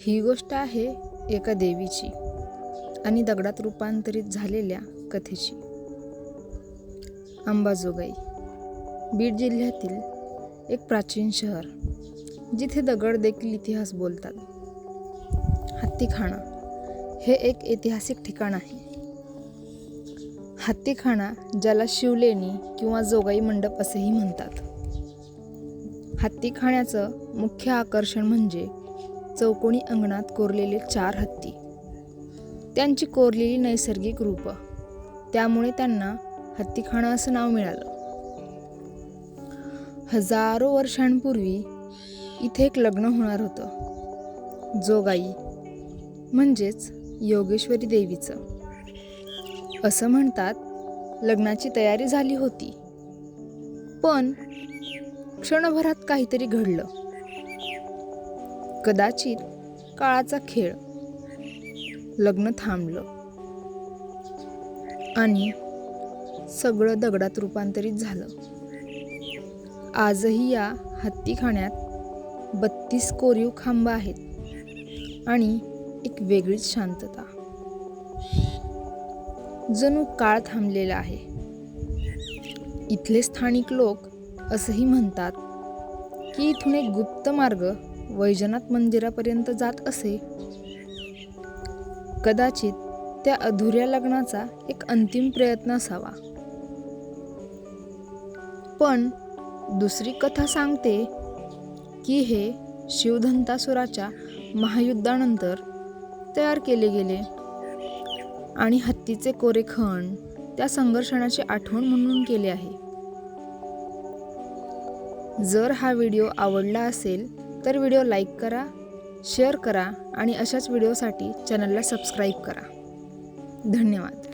ही गोष्ट आहे एका देवीची आणि दगडात रूपांतरित झालेल्या कथेची. अंबाजोगाई बीड जिल्ह्यातील एक प्राचीन शहर जिथे दगड देखील इतिहास बोलतात. हत्तीखाना हे एक ऐतिहासिक ठिकाण आहे. हत्तीखाना ज्याला शिवलेणी किंवा जोगाई मंडप असेही म्हणतात. हत्तीखाण्याचं मुख्य आकर्षण म्हणजे चौकोनी अंगणात कोरलेले चार हत्ती. त्यांची कोरलेली नैसर्गिक रूपं. त्यामुळे त्यांना हत्तीखाना असं नाव मिळालं. हजारो वर्षांपूर्वी इथे एक लग्न होणार होतं. जोगाई म्हणजेच योगेश्वरी देवीचं. असं म्हणतात लग्नाची तयारी झाली होती. पण क्षणभरात काहीतरी घडलं. कदाचित काळाचा खेळ. लग्न थांबलं. आणि सगळं दगडात रूपांतरित झालं. आजही या हत्तीखाण्यात बत्तीस कोरीव खांब आहेत आणि एक वेगळीच शांतता. जणू काळ थांबलेला आहे. इथले स्थानिक लोक असंही म्हणतात की इथून एक गुप्त मार्ग वैजनाथ मंदिरापर्यंत जात असे. कदाचित त्या अधुऱ्या लग्नाचा एक अंतिम प्रयत्न असावा. पण दुसरी कथा सांगते की हे शिवधंतासुराच्या महायुद्धानंतर तयार केले गेले आणि हत्तीचे कोरेखण त्या संघर्षणाची आठवण म्हणून केले आहे. जर हा व्हिडिओ आवडला असेल तर व्हिडिओ लाईक करा शेअर करा आणि अशाच व्हिडिओसाठी चॅनलला सबस्क्राईब करा. धन्यवाद.